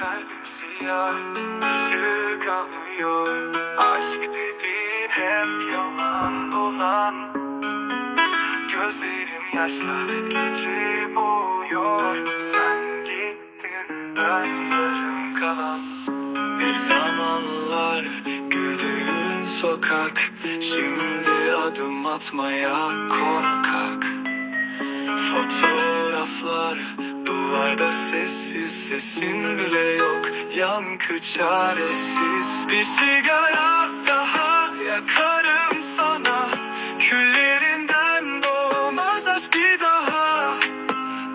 Kalbim siyah, ışık almıyor Aşk dediğin hep yalan dolan Gözlerim yaşla gece boğuyor. Sen gittin ben yarım kalan. Bir zamanlar güldüğün sokak Şimdi adım atmaya korkak. Fotoğraflar duvarda sessiz Sesin bile yok. Yankı çaresiz. Bir sigara daha yakarım sana. Küllerinden doğmaz aşk bir daha.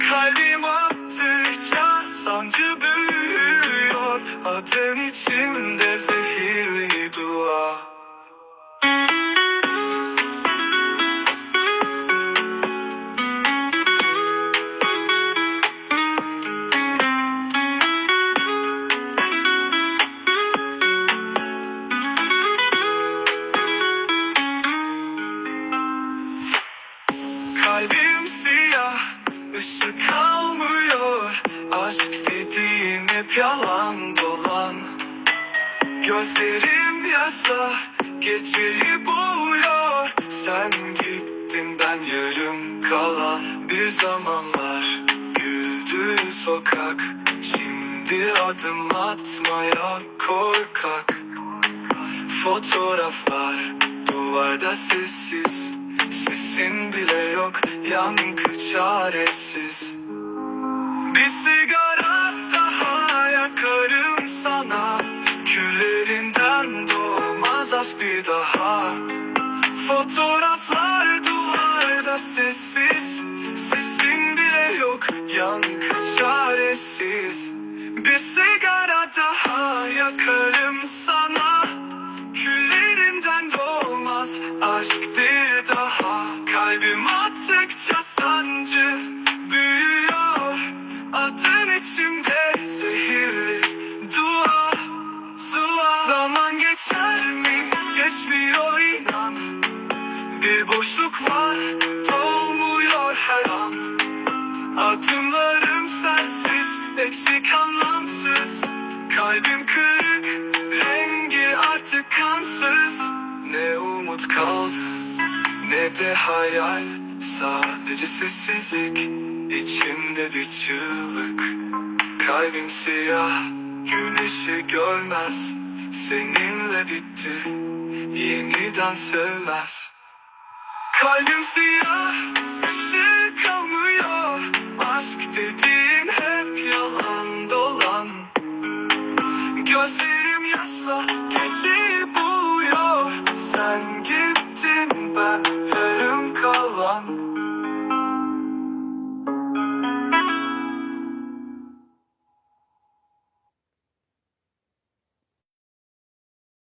Kalbim attıkça sancı büyüyor. Adın içimde zehirli siyah, ışık almıyor. Aşk dediğin hep yalan dolan. Gözlerim yaşla, geceyi boğuyor Sen gittin ben yarım kalan Bir zamanlar. Güldüğün sokak Şimdi adım atmaya korkak. Fotoğraflar duvarda sessiz Sesin bile yok yankı çaresiz. Bir sigara daha yakarım sana. Küllerinden doğmaz aşk bir daha. Fotoğraflar duvarda sessiz. Sesin bile yok yankı çaresiz. Bir sigara daha yakarım sana. Küllerinden doğmaz aşk bir Zaman geçer mi? Geçmiyor inan Bir boşluk var dolmuyor her an. Adımlarım sensiz, eksik anlamsız. Kalbim kırık, rengi artık kansız. Ne umut kaldı, ne de hayal. Sadece sessizlik, içimde bir çığlık. Kalbim siyah, güneşi görmez Seninle bitti, yeniden sevmez. Kalbim siyah, ışık almıyor Aşk dediğin hep yalan dolan. Gözlerim yaşla,